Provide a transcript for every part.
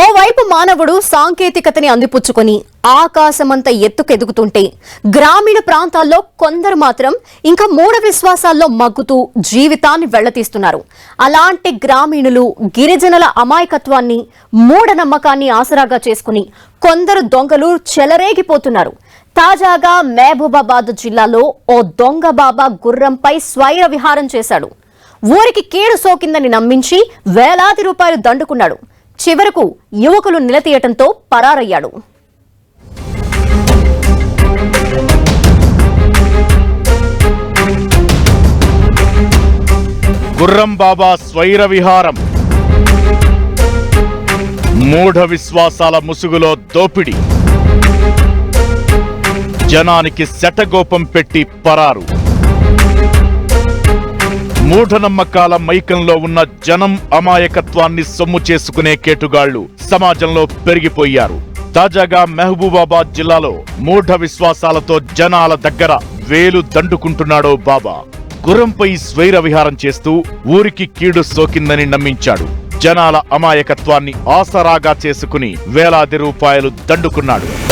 ఓవైపు మానవుడు సాంకేతికతని అందిపుచ్చుకొని ఆకాశమంత ఎత్తుకెదుగుతుంటే గ్రామీణ ప్రాంతాల్లో కొందరు మాత్రం ఇంకా మూఢ విశ్వాసాల్లో మగ్గుతూ జీవితాన్ని వెళ్ళతీస్తున్నారు. అలాంటి గ్రామీణులు గిరిజనుల అమాయకత్వాన్ని మూఢనమ్మకాన్ని ఆసరాగా చేసుకుని కొందరు దొంగలు చెలరేగిపోతున్నారు. తాజాగా మహబూబాబాద్ జిల్లాలో ఓ దొంగ బాబా గుర్రంపై స్వైర విహారం చేశాడు. ఊరికి కీడు సోకిందని నమ్మించి వేలాది రూపాయలు దండుకున్నాడు. చివరకు యువకులు నిలతీయటంతో పరారయ్యాడు. గుర్రం బాబా స్వైర విహారం. మూఢ విశ్వాసాల ముసుగులో దోపిడి. జనానికి శటగోపం పెట్టి పరారు. మూఢనమ్మకాల మైకంలో ఉన్న జనం అమాయకత్వాన్ని సొమ్ము చేసుకునే కేటుగాళ్ళు సమాజంలో పెరిగిపోయారు. తాజాగా మహబూబాబాద్ జిల్లాలో మూఢ విశ్వాసాలతో జనాల దగ్గర వేలు దండుకుంటున్నాడో బాబా. గుర్రంపై స్వైర విహారం చేస్తూ ఊరికి కీడు సోకిందని నమ్మించాడు. జనాల అమాయకత్వాన్ని ఆసరాగా చేసుకుని వేలాది రూపాయలు దండుకున్నాడు.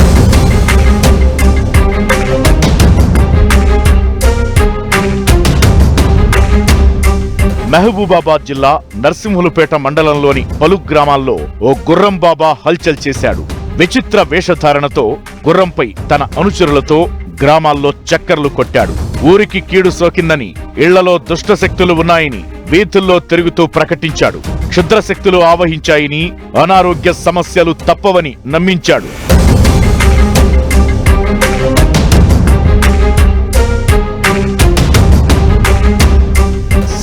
మహబూబాబాద్ జిల్లా నర్సింహులపేట మండలంలోని పలు గ్రామాల్లో ఓ గుర్రం బాబా హల్చల్ చేశాడు. విచిత్ర వేషధారణతో గుర్రంపై తన అనుచరులతో గ్రామాల్లో చక్కర్లు కొట్టాడు. ఊరికి కీడు సోకిందని ఇళ్ళలో దుష్ట శక్తులు ఉన్నాయని వీధుల్లో తిరుగుతూ ప్రకటించాడు. క్షుద్రశక్తులు ఆవహించాయని అనారోగ్య సమస్యలు తప్పవని నమ్మించాడు.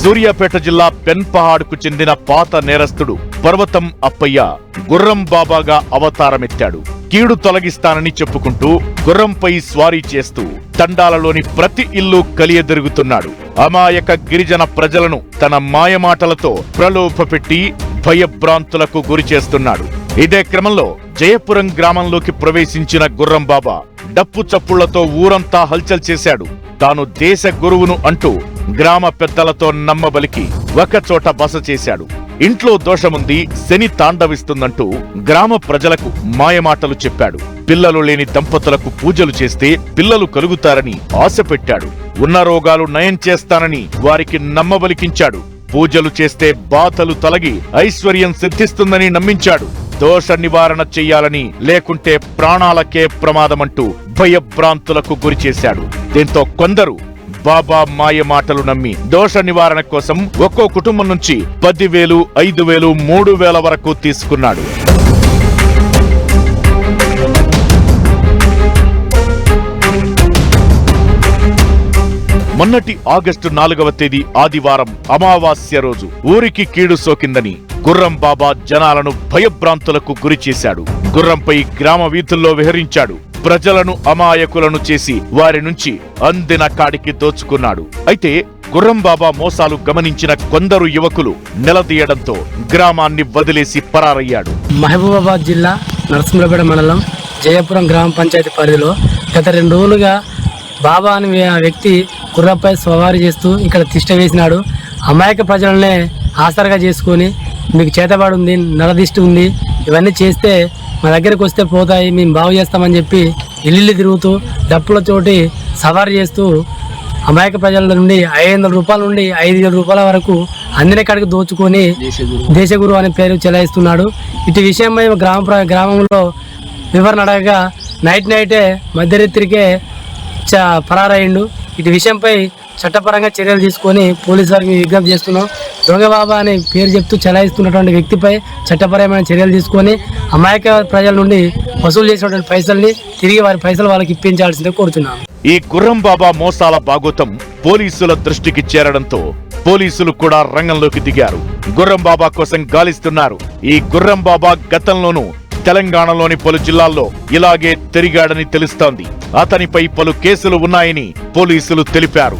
సూర్యాపేట జిల్లా పెన్పహాడ్కు చెందిన పాత నేరస్తుడు పర్వతం అప్పయ్య గుర్రం బాబాగా అవతారమెత్తాడు. కీడు తొలగిస్తానని చెప్పుకుంటూ గుర్రంపై స్వారీ చేస్తూ తండాలలోని ప్రతి ఇల్లు కలియదిరుగుతున్నాడు. అమాయక గిరిజన ప్రజలను తన మాయమాటలతో ప్రలోభపెట్టి భయభ్రాంతులకు గురి చేస్తున్నాడు ఇదే క్రమంలో జయపురం గ్రామంలోకి ప్రవేశించిన గుర్రం బాబా డప్పు చప్పుళ్ళతో ఊరంతా హల్చల్ చేశాడు. తాను దేశ గురువును అంటూ గ్రామ పెద్దలతో నమ్మబలికి ఒకచోట బస చేశాడు. ఇంట్లో దోషముంది శని తాండవిస్తుందంటూ గ్రామ ప్రజలకు మాయమాటలు చెప్పాడు. పిల్లలు లేని దంపతులకు పూజలు చేస్తే పిల్లలు కలుగుతారని ఆశ పెట్టాడు. ఉన్న రోగాలు నయం చేస్తానని వారికి నమ్మబలికించాడు. పూజలు చేస్తే బాధలు తొలగి ఐశ్వర్యం సిద్ధిస్తుందని నమ్మించాడు. దోష నివారణ చెయ్యాలని లేకుంటే ప్రాణాలకే ప్రమాదమంటూ భయభ్రాంతులకు గురిచేశాడు దీంతో కొందరు బాబా మాయ మాటలు నమ్మి దోష నివారణ కోసం ఒక్కో కుటుంబం నుంచి పదివేలు ఐదు వేలు మూడు వేల వరకు తీసుకున్నాడు. మొన్నటి ఆగస్టు నాలుగవ తేదీ ఆదివారం అమావాస్య రోజు ఊరికి కీడు సోకిందని గుర్రం బాబా జనాలను భయభ్రాంతులకు గురి చేశాడు. గుర్రంపై గ్రామ వీధుల్లో విహరించాడు. ప్రజలను అమాయకులను చేసి వారి నుంచి అందిన కాడికి దోచుకున్నాడు. అయితే గుర్రం బాబా మోసాలు గమనించిన కొందరు యువకులు నిలదీయడంతో గ్రామాన్ని వదిలేసి పరారయ్యాడు. మహబూబాబాద్ జిల్లా నరసింహపేట మండలం జయపురం గ్రామ పంచాయతీ పరిధిలో గత రెండు రోజులుగా బాబా అనే వ్యక్తి కుర్రపై సవారీ చేస్తూ ఇక్కడ తిష్ట వేసినాడు. అమాయక ప్రజలనే ఆసరగా చేసుకొని మీకు చేతబడి ఉంది నరదిష్టి ఉంది ఇవన్నీ చేస్తే మా దగ్గరికి వస్తే పోతాయి మేము బాగు చేస్తామని చెప్పి ఇల్లు తిరుగుతూ డప్పులతోటి సవారీ చేస్తూ అమాయక ప్రజల నుండి ఐదు వందల రూపాయల నుండి ఐదు వేల రూపాయల వరకు అందిన కాడికి దోచుకొని దేశగురు అనే పేరు చెలాయిస్తున్నాడు. ఇటు విషయమై గ్రామ గ్రామంలో వివరణ అడగగా నైట్ నైటే మధ్యరాత్రికే చ పరారయ్యిండు. ఇటు విషయంపై చట్టపరంగా చర్యలు తీసుకొని పోలీసు వారికి విజ్ఞప్తి చేస్తున్నాం. దొంగబాబా అనే పేరు చెప్తూ చలాయిస్తున్నటువంటి వ్యక్తిపై చట్టపరమైన చర్యలు తీసుకొని అమాయక ప్రజల నుండి వసూలు చేసినటువంటి పైసల్ని తిరిగి వారి పైసలు వాళ్ళకి ఇప్పించాల్సిందే కోరుతున్నాను ఈ గుర్రం బాబా మోసాల బాగోతం పోలీసుల దృష్టికి చేరడంతో పోలీసులు కూడా రంగంలోకి దిగారు. గుర్రం బాబా కోసం గాలిస్తున్నారు. ఈ గుర్రం బాబా గతంలోనూ తెలంగాణలోని పలు జిల్లాల్లో ఇలాగే తిరిగాడని తెలుస్తోంది. అతనిపై పలు కేసులు ఉన్నాయని పోలీసులు తెలిపారు.